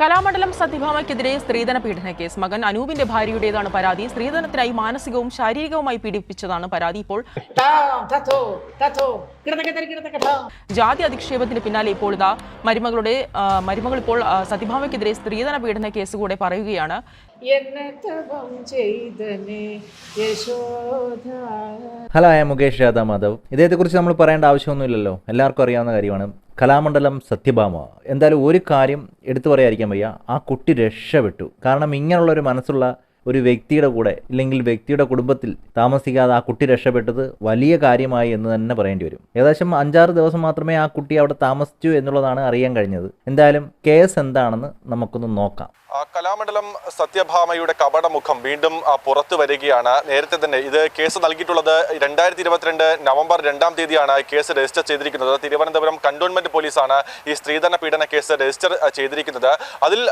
കലാമണ്ഡലം സത്യഭാമയ്ക്കെതിരെ സ്ത്രീധന പീഡന കേസ്. മകൻ അനൂപിന്റെ ഭാര്യയുടേതാണ് പരാതി. സ്ത്രീധനത്തിനായി മാനസികവും ശാരീരികവുമായി പീഡിപ്പിച്ചതാണ് പരാതി. ഇപ്പോൾ. ജാതി അധിക്ഷേപത്തിന് പിന്നാലെ ഇപ്പോൾ ഇതാ മരുമകളുടെ മരുമകൾ ഇപ്പോൾ സത്യഭാമയ്ക്കെതിരെ സ്ത്രീധന പീഡന കേസ് കൂടെ പറയുകയാണ്. ഹലോ ഐ മുകേഷ് രാധാ മാധവ് ഇദ്ദേഹത്തെക്കുറിച്ച് നമ്മൾ പറയേണ്ട ആവശ്യമൊന്നുമില്ലല്ലോ. എല്ലാവർക്കും അറിയാവുന്ന കാര്യമാണ്. കലാമണ്ഡലം സത്യഭാമ. എന്തായാലും ഒരു കാര്യം എടുത്തു പറയാതിരിക്കാൻ വയ്യ. ആ കുട്ടി രക്ഷപ്പെട്ടു. കാരണം ഇങ്ങനെയുള്ള ഒരു മനസ്സുള്ള ഒരു വ്യക്തിയുടെ കൂടെ ഇല്ലെങ്കിൽ വ്യക്തിയുടെ കുടുംബത്തിൽ താമസിക്കാതെ ആ കുട്ടി രക്ഷപ്പെട്ടത് വലിയ കാര്യമായി എന്ന് തന്നെ പറയേണ്ടി വരും. ഏകദേശം അഞ്ചാറ് ദിവസം മാത്രമേ ആ കുട്ടി അവിടെ താമസിച്ചു എന്നുള്ളതാണ് അറിയാൻ കഴിഞ്ഞത്. എന്തായാലും കേസ് എന്താണെന്ന് നമുക്കൊന്ന് നോക്കാം. കലാമണ്ഡലം സത്യഭാമയുടെ കപടമുഖം വീണ്ടും പുറത്തു വരികയാണ്. നേരത്തെ തന്നെ ഇത് കേസ് നൽകിയിട്ടുള്ളത് രണ്ടായിരത്തി ഇരുപത്തിരണ്ട് നവംബർ രണ്ടാം തീയതിയാണ് കേസ് രജിസ്റ്റർ ചെയ്തിരിക്കുന്നത്. തിരുവനന്തപുരം കണ്ടോൺമെന്റ് പോലീസാണ് ഈ സ്ത്രീധന പീഡന കേസ് രജിസ്റ്റർ ചെയ്തിരിക്കുന്നത്. അതിൽ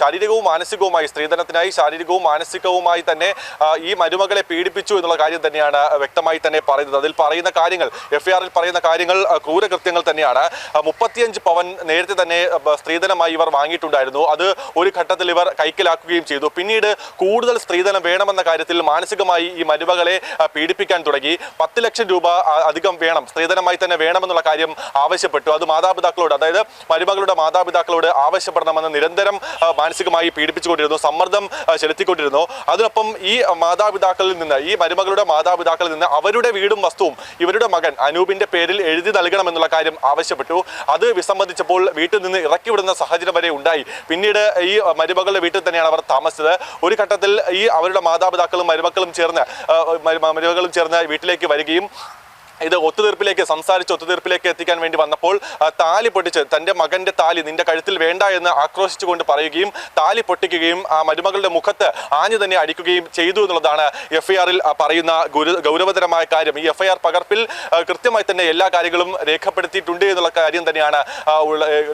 ശാരീരികവും മാനസികവുമായി സ്ത്രീധനത്തിനായി ശാരീരികവും മാനസികവുമായി തന്നെ ഈ മരുമകളെ പീഡിപ്പിച്ചു എന്നുള്ള കാര്യം തന്നെയാണ് വ്യക്തമായി തന്നെ പറയുന്നത്. അതിൽ പറയുന്ന കാര്യങ്ങൾ എഫ്ഐആറിൽ പറയുന്ന കാര്യങ്ങൾ ക്രൂരകൃത്യങ്ങൾ തന്നെയാണ്. മുപ്പത്തിയഞ്ച് പവൻ നേരത്തെ തന്നെ സ്ത്രീധനമായി ഇവർ വാങ്ങിയിട്ടുണ്ടായിരുന്നു. അത് ഒരു ഘട്ടത്തിൽ ഇവർ കൈക്കലാക്കുകയും ചെയ്തു. പിന്നീട് കൂടുതൽ സ്ത്രീധനം വേണമെന്ന കാര്യത്തിൽ മാനസികമായി ഈ മരുമകളെ പീഡിപ്പിക്കാൻ തുടങ്ങി. പത്ത് ലക്ഷം രൂപ അധികം വേണം സ്ത്രീധനമായി തന്നെ വേണമെന്നുള്ള കാര്യം ആവശ്യപ്പെട്ടു. അത് മാതാപിതാക്കളോട് അതായത് മരുമകളുടെ മാതാപിതാക്കളോട് ആവശ്യപ്പെടണമെന്ന് നിരന്തരം മാനസികമായി പീഡിപ്പിച്ചുകൊണ്ടിരുന്നു. സമ്മർദ്ദം ആ, ചെലുത്തിക്കൊണ്ടിരുന്നു അതിനൊപ്പം ഈ മാതാപിതാക്കളിൽ നിന്ന് ഈ മരുമകളുടെ മാതാപിതാക്കളിൽ നിന്ന് അവരുടെ വീടും വസ്തുവും ഇവരുടെ മകൻ അനൂപിന്റെ പേരിൽ എഴുതി നൽകണമെന്നുള്ള കാര്യം ആവശ്യപ്പെട്ടു. അത് വിസമ്മതിച്ചപ്പോൾ വീട്ടിൽ നിന്ന് ഇറക്കി വിടുന്ന സാഹചര്യം വരെ ഉണ്ടായി. പിന്നീട് ഈ മരുമകളുടെ വീട്ടിൽ തന്നെയാണ് അവർ താമസിച്ചത്. ഒരു ഘട്ടത്തിൽ ഈ അവരുടെ മാതാപിതാക്കളും മരുമക്കളും ചേർന്ന് മരുമകളും ചേർന്ന് വീട്ടിലേക്ക് വരികയും ഇത് ഒത്തുതീർപ്പിലേക്ക് സംസാരിച്ച് ഒത്തുതീർപ്പിലേക്ക് എത്തിക്കാൻ വേണ്ടി വന്നപ്പോൾ താലി പൊട്ടിച്ച് തന്റെ മകന്റെ താലി നിന്റെ കഴുത്തിൽ വേണ്ട എന്ന് ആക്രോശിച്ചുകൊണ്ട് പറയുകയും താലി പൊട്ടിക്കുകയും ആ മരുമകളുടെ മുഖത്ത് ആഞ്ഞു തന്നെ അടിക്കുകയും ചെയ്തു എന്നുള്ളതാണ് എഫ് പറയുന്ന ഗുരു ഗൗരവതരമായ കാര്യം. ഈ എഫ് പകർപ്പിൽ കൃത്യമായി തന്നെ എല്ലാ കാര്യങ്ങളും രേഖപ്പെടുത്തിയിട്ടുണ്ട് എന്നുള്ള കാര്യം തന്നെയാണ്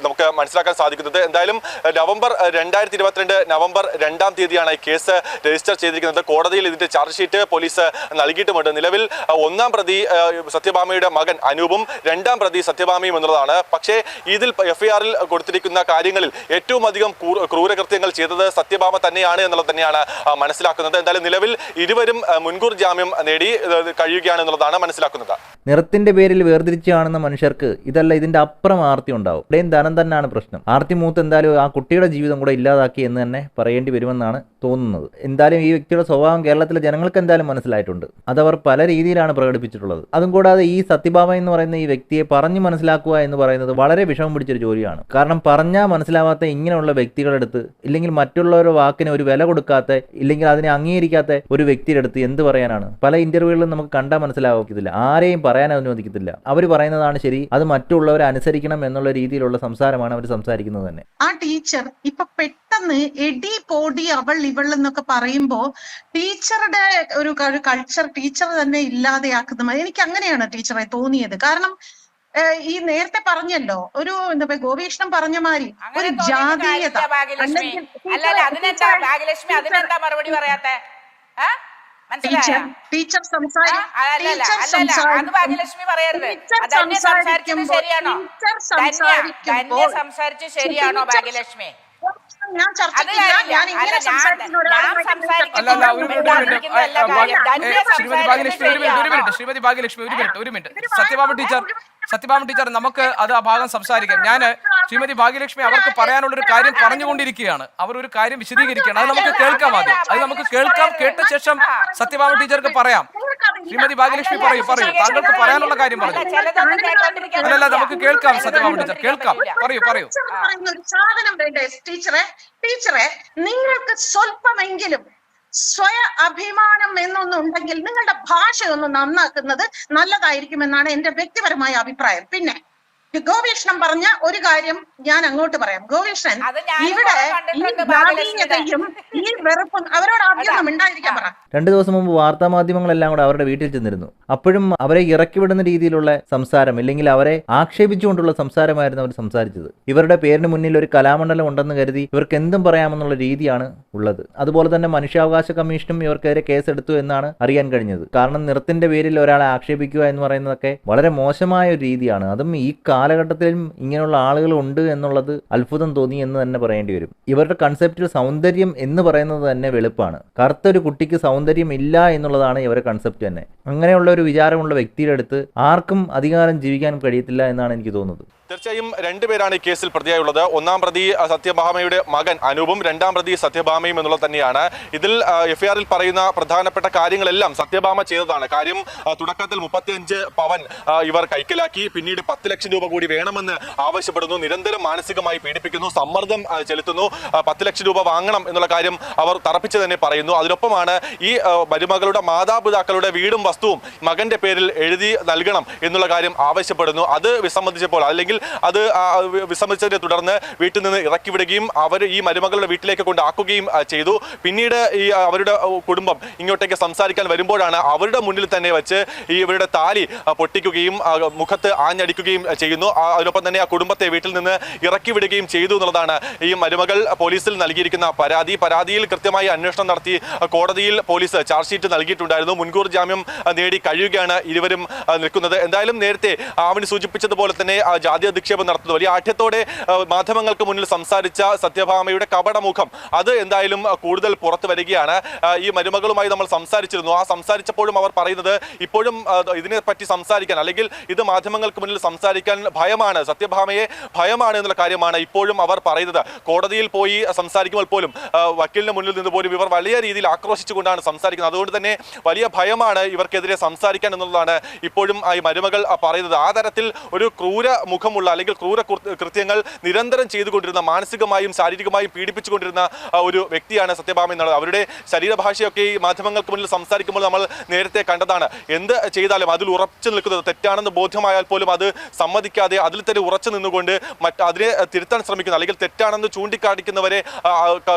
നമുക്ക് മനസ്സിലാക്കാൻ സാധിക്കുന്നത്. എന്തായാലും നവംബർ രണ്ടായിരത്തി ഇരുപത്തിരണ്ട് നവംബർ രണ്ടാം തീയതിയാണ് ഈ കേസ് രജിസ്റ്റർ ചെയ്തിരിക്കുന്നത്. കോടതിയിൽ ഇതിന്റെ ചാർജ് ഷീറ്റ് പോലീസ് നൽകിയിട്ടുമുണ്ട്. നിലവിൽ ഒന്നാം പ്രതി സത്യഭാമയുടെ മകൻ അനൂപും രണ്ടാം പ്രതി സത്യഭാമയും എന്നുള്ളതാണ്. പക്ഷേ ഇതിൽ എഫ്ഐആറിൽ കൊടുത്തിരിക്കുന്ന കാര്യങ്ങളിൽ ഏറ്റവും അധികം ക്രൂരകൃത്യങ്ങൾ ചെയ്തത് സത്യഭാമ തന്നെയാണ് എന്നുള്ളത് തന്നെയാണ് മനസ്സിലാക്കുന്നത്. എന്തായാലും നിലവിൽ ഇരുവരും മുൻകൂർ ജാമ്യം നേടി കഴിയുകയാണ് എന്നുള്ളതാണ് മനസ്സിലാക്കുന്നത്. നിറത്തിന്റെ പേരിൽ വേർതിരിച്ച് കാണുന്ന മനുഷ്യർക്ക് ഇതല്ല ഇതിന്റെ അപ്പുറം ആർത്തി ഉണ്ടാവും. ഇവിടെയും ധനം തന്നെയാണ് പ്രശ്നം. ആർത്തി മൂത്ത് എന്തായാലും ആ കുട്ടിയുടെ ജീവിതം കൂടെ ഇല്ലാതാക്കി എന്ന് തന്നെ പറയേണ്ടി വരുമെന്നാണ് തോന്നുന്നത്. എന്തായാലും ഈ വ്യക്തിയുടെ സ്വഭാവം കേരളത്തിലെ ജനങ്ങൾക്ക് എന്തായാലും മനസ്സിലായിട്ടുണ്ട്. അതവർ പല രീതിയിലാണ് പ്രകടിപ്പിച്ചിട്ടുള്ളത്. അതും കൂടാതെ ഈ സത്യഭാമ എന്ന് പറയുന്ന ഈ വ്യക്തിയെ പറഞ്ഞു മനസ്സിലാക്കുക എന്ന് പറയുന്നത് വളരെ വിഷമം പിടിച്ചൊരു ജോലിയാണ്. കാരണം പറഞ്ഞാൽ മനസ്സിലാവാത്ത ഇങ്ങനെയുള്ള വ്യക്തികളുടെ അടുത്ത് ഇല്ലെങ്കിൽ മറ്റുള്ളവരുടെ വാക്കിന് ഒരു വില കൊടുക്കാത്ത ഇല്ലെങ്കിൽ അതിനെ അംഗീകരിക്കാത്ത ഒരു വ്യക്തിയുടെ അടുത്ത് എന്ത് പറയാനാണ്? പല ഇന്റർവ്യൂകളിലും നമുക്ക് കണ്ടാൽ മനസ്സിലാവത്തില്ല ആരെയും പറയാൻ അനുവദിക്കത്തില്ല. അവർ പറയുന്നതാണ് ശരി അത് മറ്റുള്ളവരെ അനുസരിക്കണം എന്നുള്ള രീതിയിലുള്ള സംസാരമാണ് അവർ സംസാരിക്കുന്നത് തന്നെ. ആ ടീച്ചർ ഇപ്പൊ പെട്ടെന്ന് എടി പോടി അവൾ ഇവൾ എന്നൊക്കെ പറയുമ്പോ ടീച്ചറുടെ ഒരു കൾച്ചർ ടീച്ചർ തന്നെ ഇല്ലാതെയാക്കുന്ന എനിക്ക് അങ്ങനെയാണ് ടീച്ചറെ തോന്നിയത്. കാരണം ഈ നേരത്തെ പറഞ്ഞല്ലോ ഒരു എന്താ പറയുക ഗോപീഷ്ണം പറഞ്ഞ മാതിരി ഒരു ജാതീയത? ടീച്ചർ ടീച്ചർ സംസാരിക്കുമ്പോൾ- സംസാരിച്ച് ശരിയാണോ ഭാഗ്യലക്ഷ്മി? ഞാൻ ശ്രീമതി ഭാഗ്യലക്ഷ്മി ഒരു മിനിറ്റ് ഒരു മിനിറ്റ് ശരിയാണോ? ശ്രീമതി ഭാഗ്യലക്ഷ്മി ഒരു മിനിറ്റ് ഒരു minute. Satyabhama teacher Satyabhama teacher നമുക്ക് അത് ആ ഭാഗം സംസാരിക്കാം. ഞാൻ ശ്രീമതി ഭാഗ്യലക്ഷ്മി അവർക്ക് പറയാനുള്ള ഒരു കാര്യം പറഞ്ഞുകൊണ്ടിരിക്കുകയാണ്. അവർ ഒരു കാര്യം വിശദീകരിക്കുകയാണ്. അത് നമുക്ക് കേൾക്കാം ആദ്യം. അത് നമുക്ക് കേൾക്കാം കേട്ട ശേഷം സത്യഭാമ ടീച്ചർക്ക് പറയാം. ശ്രീമതി ഭാഗ്യലക്ഷ്മി പറയൂ പറയൂ. താങ്കൾക്ക് പറയാനുള്ള കാര്യം അല്ല, പറഞ്ഞു അല്ലല്ല നമുക്ക് കേൾക്കാം സത്യഭാമ ടീച്ചർ കേൾക്കാം. പറയൂ പറയൂ. സാധനം വേണ്ടേ ടീച്ചറെ? ടീച്ചറെ നിങ്ങൾക്ക് സ്വല്പമെങ്കിലും സ്വയ അഭിമാനം എന്നൊന്നും ഉണ്ടെങ്കിൽ നിങ്ങളുടെ ഭാഷ ഒന്ന് നന്നാക്കുന്നത് നല്ലതായിരിക്കുമെന്നാണ് എന്റെ വ്യക്തിപരമായ അഭിപ്രായം. പിന്നെ ഗോപീഷ്ണൻ പറഞ്ഞ ഒരു കാര്യം ഞാൻ അങ്ങോട്ട് പറയാം. ഗോപീഷ്ണൻ ഇവിടെ ഈ ജാതീയതയും ഈ വെറുപ്പും അവരോട് ആദ്യം ഉണ്ടായിരിക്കാൻ പറ. രണ്ടു ദിവസം മുമ്പ് വാർത്താ മാധ്യമങ്ങളെല്ലാം കൂടെ അവരുടെ വീട്ടിൽ ചെന്നിരുന്നു. അപ്പോഴും അവരെ ഇറക്കി വിടുന്ന രീതിയിലുള്ള സംസാരം ഇല്ലെങ്കിൽ അവരെ ആക്ഷേപിച്ചുകൊണ്ടുള്ള സംസാരമായിരുന്നു അവർ സംസാരിച്ചത്. ഇവരുടെ പേരിന് മുന്നിൽ ഒരു കലാമണ്ഡലം ഉണ്ടെന്ന് കരുതി ഇവർക്ക് എന്തും പറയാമെന്നുള്ള രീതിയാണ് ഉള്ളത്. അതുപോലെ തന്നെ മനുഷ്യാവകാശ കമ്മീഷനും ഇവർക്കെതിരെ കേസെടുത്തു എന്നാണ് അറിയാൻ കഴിഞ്ഞത്. കാരണം നിറത്തിന്റെ പേരിൽ ഒരാളെ ആക്ഷേപിക്കുക എന്ന് പറയുന്നതൊക്കെ വളരെ മോശമായ ഒരു രീതിയാണ്. അതും ഈ കാലം കാലഘട്ടത്തിലും ഇങ്ങനെയുള്ള ആളുകൾ ഉണ്ട് എന്നുള്ളത് അത്ഭുതം തോന്നി എന്ന് തന്നെ പറയേണ്ടി വരും. ഇവരുടെ കൺസെപ്റ്റിൽ സൗന്ദര്യം എന്ന് പറയുന്നത് തന്നെ വെളുപ്പാണ്. കറുത്തൊരു കുട്ടിക്ക് സൗന്ദര്യം ഇല്ല എന്നുള്ളതാണ് ഇവരുടെ കൺസെപ്റ്റ് തന്നെ. അങ്ങനെയുള്ള ഒരു വിചാരമുള്ള വ്യക്തിയുടെ അടുത്ത് ആർക്കും അധികാരം ജീവിക്കാൻ കഴിയത്തില്ല എന്നാണ് എനിക്ക് തോന്നുന്നത്. തീർച്ചയായും രണ്ടുപേരാണ് ഈ കേസിൽ പ്രതിയായുള്ളത്. ഒന്നാം പ്രതി സത്യഭാമയുടെ മകൻ അനൂപും രണ്ടാം പ്രതി സത്യഭാമയും എന്നുള്ളത് തന്നെയാണ്. ഇതിൽ എഫ്ഐആറിൽ പറയുന്ന പ്രധാനപ്പെട്ട കാര്യങ്ങളെല്ലാം സത്യഭാമ ചെയ്തതാണ്. കാര്യം തുടക്കത്തിൽ മുപ്പത്തിയഞ്ച് പവൻ ഇവർ കൈക്കലാക്കി. പിന്നീട് പത്ത് ലക്ഷം രൂപ കൂടി വേണമെന്ന് ആവശ്യപ്പെടുന്നു. നിരന്തരം മാനസികമായി പീഡിപ്പിക്കുന്നു സമ്മർദ്ദം ചെലുത്തുന്നു. പത്ത് ലക്ഷം രൂപ വാങ്ങണം എന്നുള്ള കാര്യം അവർ തറപ്പിച്ച് തന്നെ പറയുന്നു. അതിനൊപ്പമാണ് ഈ മരുമകളുടെ മാതാപിതാക്കളുടെ വീടും വസ്തുവും മകന്റെ പേരിൽ എഴുതി നൽകണം എന്നുള്ള കാര്യം ആവശ്യപ്പെടുന്നു. അത് വിസമ്മതിച്ചപ്പോൾ അല്ലെങ്കിൽ അത് വിസമ്മതിച്ചതിനെ തുടർന്ന് വീട്ടിൽ നിന്ന് ഇറക്കി വിടുകയും അവർ ഈ മരുമകളുടെ വീട്ടിലേക്ക് കൊണ്ടാക്കുകയും ചെയ്തു. പിന്നീട് ഈ അവരുടെ കുടുംബം ഇങ്ങോട്ടേക്ക് സംസാരിക്കാൻ വരുമ്പോഴാണ് അവരുടെ മുന്നിൽ തന്നെ വെച്ച് ഈ ഇവരുടെ താലി പൊട്ടിക്കുകയും മുഖത്ത് ആഞ്ഞടിക്കുകയും ചെയ്യുന്നു. അതിനൊപ്പം തന്നെ ആ കുടുംബത്തെ വീട്ടിൽ നിന്ന് ഇറക്കി വിടുകയും ചെയ്തു എന്നുള്ളതാണ് ഈ മരുമകൾ പോലീസിൽ നൽകിയിരിക്കുന്ന പരാതി. പരാതിയിൽ കൃത്യമായി അന്വേഷണം നടത്തി കോടതിയിൽ പോലീസ് ചാർജ് ഷീറ്റ് നൽകിയിട്ടുണ്ടായിരുന്നു. മുൻകൂർ ജാമ്യം നേടി കഴിയുകയാണ് ഇരുവരും നിൽക്കുന്നത്. എന്തായാലും നേരത്തെ ആവണി സൂചിപ്പിച്ചതുപോലെ തന്നെ ജാതി അധിക്ഷേപം നടത്തുന്നത്. വലിയ ആഠ്യത്തോടെ മാധ്യമങ്ങൾക്ക് മുന്നിൽ സംസാരിച്ച സത്യഭാമയുടെ കപടമുഖം. അത് എന്തായാലും കൂടുതൽ പുറത്തു വരികയാണ്. ഈ മരുമകളുമായി നമ്മൾ സംസാരിച്ചിരുന്നു. ആ സംസാരിച്ചപ്പോഴും അവർ പറയുന്നത് ഇപ്പോഴും ഇതിനെപ്പറ്റി ഇതിനെ പറ്റി സംസാരിക്കാൻ അല്ലെങ്കിൽ ഇത് മാധ്യമങ്ങൾക്ക് മുന്നിൽ സംസാരിക്കാൻ ഭയമാണ് സത്യഭാമയെ ഭയമാണ് എന്നുള്ള കാര്യമാണ് ഇപ്പോഴും അവർ പറയുന്നത്. കോടതിയിൽ പോയി സംസാരിക്കുമ്പോൾ പോലും വക്കീലിന് മുന്നിൽ നിന്ന് പോലും ഇവർ വലിയ രീതിയിൽ ആക്രോശിച്ചുകൊണ്ടാണ് സംസാരിക്കുന്നത്. അതുകൊണ്ട് തന്നെ വലിയ ഭയമാണ് ഇവർക്കെതിരെ സംസാരിക്കാൻ എന്നുള്ളതാണ് ഇപ്പോഴും ഈ മരുമകൾ പറയുന്നത്. ആ തരത്തിൽ ഒരു ക്രൂര മുഖമുള്ള അല്ലെങ്കിൽ ക്രൂര കൃത്യങ്ങൾ നിരന്തരം ചെയ്തുകൊണ്ടിരുന്ന മാനസികമായും ശാരീരികമായും പീഡിപ്പിച്ചുകൊണ്ടിരുന്ന ഒരു വ്യക്തിയാണ് സത്യഭാമ എന്നുള്ളത്. അവരുടെ ശരീരഭാഷയൊക്കെ ഈ മാധ്യമങ്ങൾക്ക് മുന്നിൽ സംസാരിക്കുമ്പോൾ നമ്മൾ നേരത്തെ കണ്ടതാണ്. എന്ത് ചെയ്താലും അതിൽ ഉറച്ചു നിൽക്കുന്നത് തെറ്റാണെന്ന് ബോധ്യമായാൽ പോലും അത് സമ്മതിക്കാതെ അതിൽ തന്നെ ഉറച്ചു നിന്നുകൊണ്ട് മറ്റ് അതിനെ തിരുത്താൻ ശ്രമിക്കുന്ന. അല്ലെങ്കിൽ തെറ്റാണെന്ന് ചൂണ്ടിക്കാണിക്കുന്നവരെ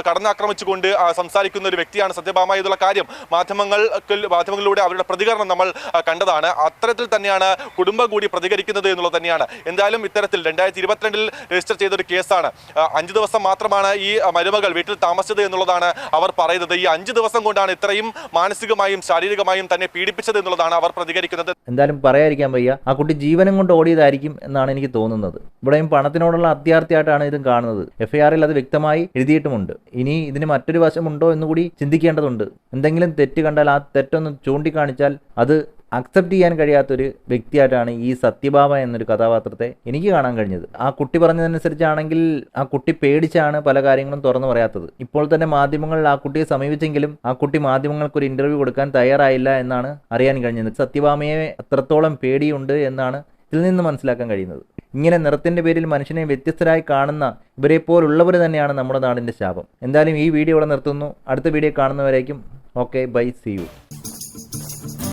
കടന്നാക്രമിച്ചുകൊണ്ട് സംസാരിക്കുന്ന ഒരു വ്യക്തിയാണ് സത്യഭാമ എന്നുള്ള കാര്യം മാധ്യമങ്ങൾ മാധ്യമങ്ങളിലൂടെ അവരുടെ പ്രതികരണം നമ്മൾ കണ്ടതാണ്. അത്തരത്തിൽ തന്നെയാണ് കുടുംബം കൂടി പ്രതികരിക്കുന്നത് എന്നുള്ളത് തന്നെയാണ്. എന്തായാലും ഇത്തരത്തിൽ രണ്ടായിരത്തി ഇരുപത്തിരണ്ടിൽ രജിസ്റ്റർ ചെയ്ത ഒരു കേസാണ് അഞ്ച് ദിവസം മാത്രമാണ് ഈ മരുമകൾ വീട്ടിൽ താമസിച്ചത് എന്നുള്ളതാണ് അവർ പറയുന്നത്. ഈ അഞ്ച് ദിവസം കൊണ്ടാണ് ഇത്രയും മാനസികമായും ശാരീരികമായും തന്നെ പീഡിപ്പിച്ചത് എന്നുള്ളതാണ് അവർ പ്രതികരിക്കുന്നത്. എന്തായാലും പറയാതിരിക്കാൻ വയ്യ. ആ കുട്ടി ജീവനം കൊണ്ട് ഓടിയതായിരിക്കും എന്നാണ് എനിക്ക് തോന്നുന്നത്. ഇവിടെയും പണത്തിനോടുള്ള അത്യാർത്ഥിയായിട്ടാണ് ഇതും കാണുന്നത്. എഫ് അത് വ്യക്തമായി എഴുതിയിട്ടുമുണ്ട്. ഇനി ഇതിന് മറ്റൊരു വശമുണ്ടോ എന്നുകൂടി ചിന്തിക്കേണ്ടതുണ്ട്. എന്തെങ്കിലും തെറ്റ് കണ്ടാൽ ആ തെറ്റൊന്ന് ചൂണ്ടിക്കാണിച്ചാൽ അത് അക്സെപ്റ്റ് ചെയ്യാൻ കഴിയാത്തൊരു വ്യക്തിയായിട്ടാണ് ഈ സത്യഭാമ എന്നൊരു കഥാപാത്രത്തെ എനിക്ക് കാണാൻ കഴിഞ്ഞത്. ആ കുട്ടി പറഞ്ഞതനുസരിച്ചാണെങ്കിൽ ആ കുട്ടി പേടിച്ചാണ് പല കാര്യങ്ങളും തുറന്നു പറയാത്തത്. ഇപ്പോൾ തന്നെ മാധ്യമങ്ങൾ ആ കുട്ടിയെ സമീപിച്ചെങ്കിലും ആ കുട്ടി മാധ്യമങ്ങൾക്ക് ഒരു ഇന്റർവ്യൂ കൊടുക്കാൻ തയ്യാറായില്ല എന്നാണ് അറിയാൻ കഴിഞ്ഞത്. സത്യഭാമയെ അത്രത്തോളം പേടിയുണ്ട് എന്നാണ് ഇതിൽ നിന്ന് മനസ്സിലാക്കാൻ കഴിയുന്നത്. ഇങ്ങനെ നിറത്തിന്റെ പേരിൽ മനുഷ്യനെ വ്യത്യസ്തരായി കാണുന്ന ഇവരെ പോലുള്ളവർ തന്നെയാണ് നമ്മുടെ നാടിന്റെ ശാപം. എന്തായാലും ഈ വീഡിയോ ഇവിടെ നിർത്തുന്നു. അടുത്ത വീഡിയോ കാണുന്നവരേക്കും ഓക്കെ ബൈ സി യു.